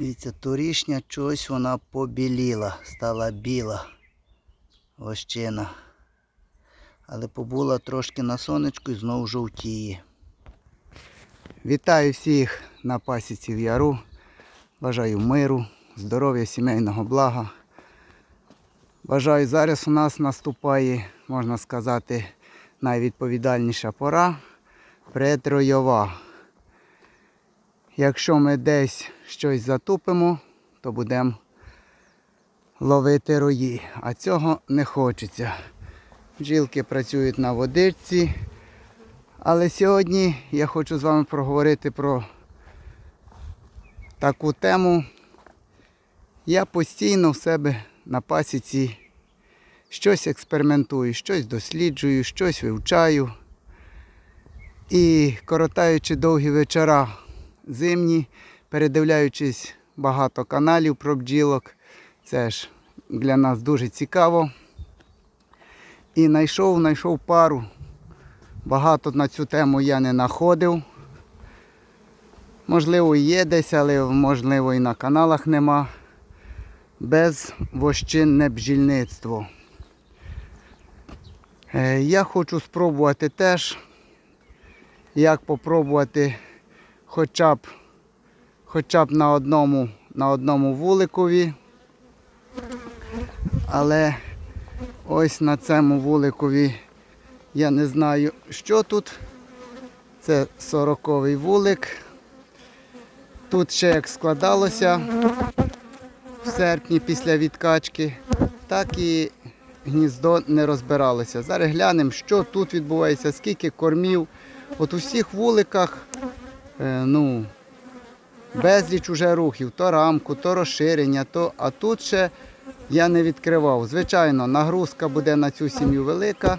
Дивіться, торішня чогось вона побіліла, стала біла вощина. Але побула трошки на сонечку і знову жовтіє. Вітаю всіх на пасіці в яру. Бажаю миру, здоров'я, сімейного блага. Бажаю, зараз у нас наступає, можна сказати, найвідповідальніша пора предройова. Якщо ми десь щось затупимо, то будемо ловити рої. А цього не хочеться. Бджілки працюють на водичці. Але сьогодні я хочу з вами проговорити про таку тему. Я постійно в себе на пасіці щось експериментую, щось досліджую, щось вивчаю. І коротаючи довгі вечора зимні, передивляючись багато каналів про бджілок, це ж для нас дуже цікаво. І знайшов, знайшов пару. Багато на цю тему я не знаходив. Можливо, є десь, але можливо і на каналах нема. Безвощинне бджільництво. Е, Я хочу спробувати теж, як попробувати хоча б, хоча б на одному, на одному вуликові. Але ось на цьому вуликові я не знаю, що тут. Це 40-й вулик. Тут ще як складалося в серпні після відкачки, так і гніздо не розбиралося. Зараз глянемо, що тут відбувається, скільки кормів. От у всіх вуликах ну, безліч уже рухів, то рамку, то розширення, то, а тут ще я не відкривав. Звичайно, нагрузка буде на цю сім'ю велика.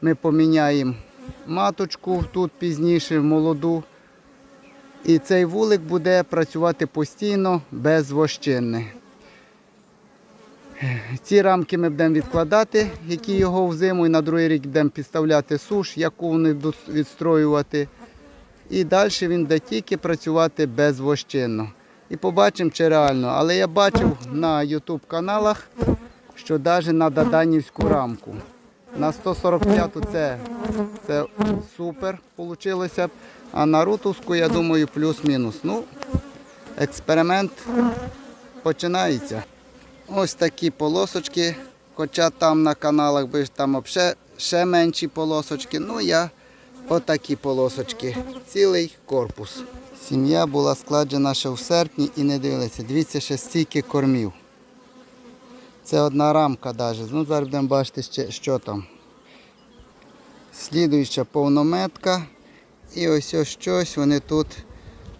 Ми поміняємо маточку тут пізніше, в молоду. І цей вулик буде працювати постійно без вощини. Ці рамки ми будемо відкладати, які його взиму, і на другий рік будемо підставляти суш, яку вони відстроювати. І далі він буде тільки працювати безвощинно. І побачимо, чи реально. Але я бачив на YouTube каналах, що навіть на Даданівську рамку. На 145 це, це супер вийшло. А на рутовську, я думаю, плюс-мінус. Ну, експеримент починається. Ось такі полосочки. Хоча там на каналах би там ще, ще менші полосочки. Ну я отакі полосочки. Цілий корпус. Сім'я була складена ще в серпні і не дивилися. Дивіться, ще стільки кормів. Це одна рамка навіть. Ну, зараз будемо бачити, ще, що там. Слідуюча повнометка. І ось ось щось вони тут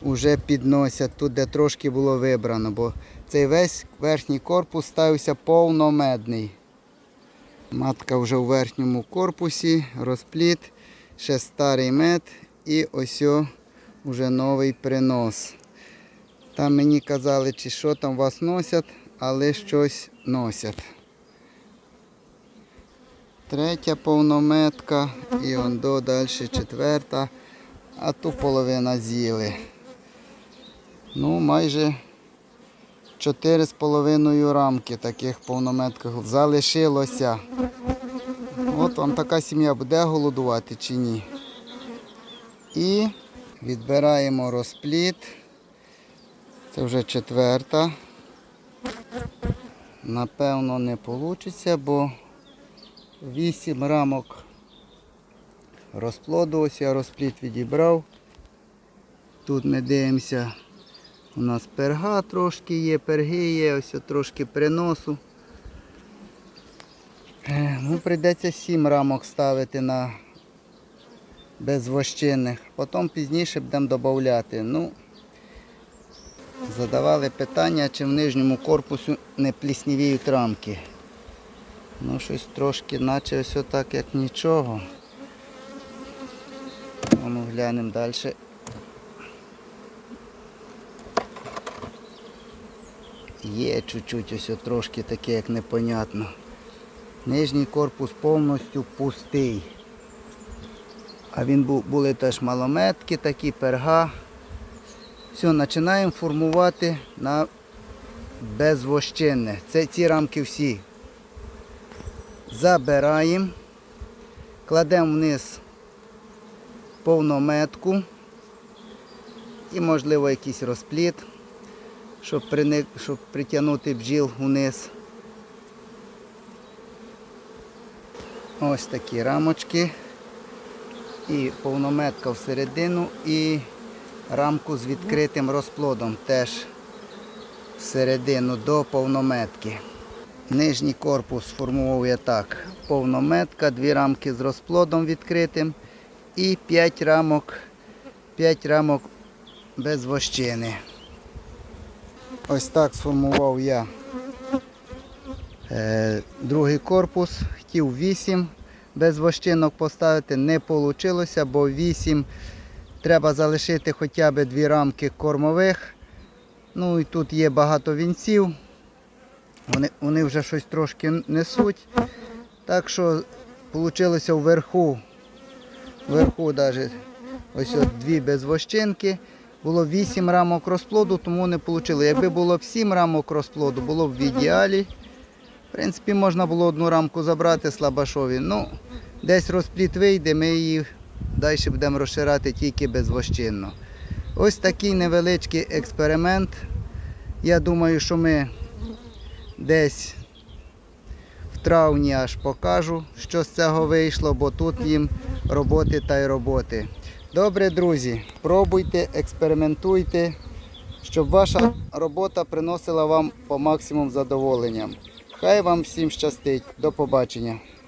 вже підносять, тут де трошки було вибрано, бо цей весь верхній корпус ставився повномедний. Матка вже у верхньому корпусі, розпліт, ще старий мед і ось о, вже новий принос. Там мені казали, чи що там вас носять, але щось носять. Третя повнометка і он до далі четверта, а ту половина з'їли. Ну, майже 4,5 рамки таких повнометках залишилося. От вам така сім'я буде голодувати чи ні. І відбираємо розпліт. Це вже четверта. Напевно, не вийде, бо 8 рамок розплоду, ось я розпліт відібрав. Тут ми дивимося, у нас перга трошки є, перги є, ось трошки приносу. Прийдеться 7 рамок ставити на безвощинних. Потім пізніше будемо додати. Ну, задавали питання, чи в нижньому корпусі не пліснівіють рамки. Ну, щось трошки, наче ось отак, як нічого. Ну, глянемо далі. Є чуть-чуть ось трошки таке, як непонятно. Нижній корпус повністю пустий. А він був, були теж малометки, такі перга. Все, починаємо формувати на безвощинне. Це ці рамки всі. Забираємо, кладемо вниз повнометку і, можливо, якийсь розпліт, щоб, щоб притягнути бджіл вниз. Ось такі рамочки. І повнометка всередину і рамку з відкритим розплодом теж всередину до повнометки. Нижній корпус формував я так. Повнометка, дві рамки з розплодом відкритим і 5 рамок, 5 рамок без вощини. Ось так сформував я другий корпус. Хотів 8 без вощинок поставити, не вийшло, бо 8 треба залишити хоча б дві рамки кормових. Ну і тут є багато вінців. Вони, вони вже щось трошки несуть. Так що вийшло вверху, вверху навіть ось от дві без вощинки. Було 8 рамок розплоду, тому не вийшло. Якби було б 7 рамок розплоду, було б в ідеалі. В принципі, можна було одну рамку забрати слабашові. Ну, десь розпліт вийде, ми її далі будемо розширати тільки безвощинно. Ось такий невеличкий експеримент. Я думаю, що ми десь в травні аж покажу, що з цього вийшло, бо тут їм роботи та й роботи. Добре, друзі, пробуйте, експериментуйте, щоб ваша робота приносила вам по максимум задоволення. Хай вам всім щастить. До побачення.